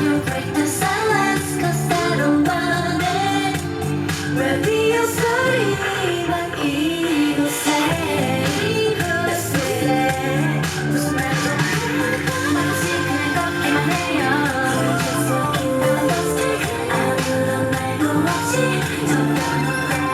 You'll break the silence. Thank you.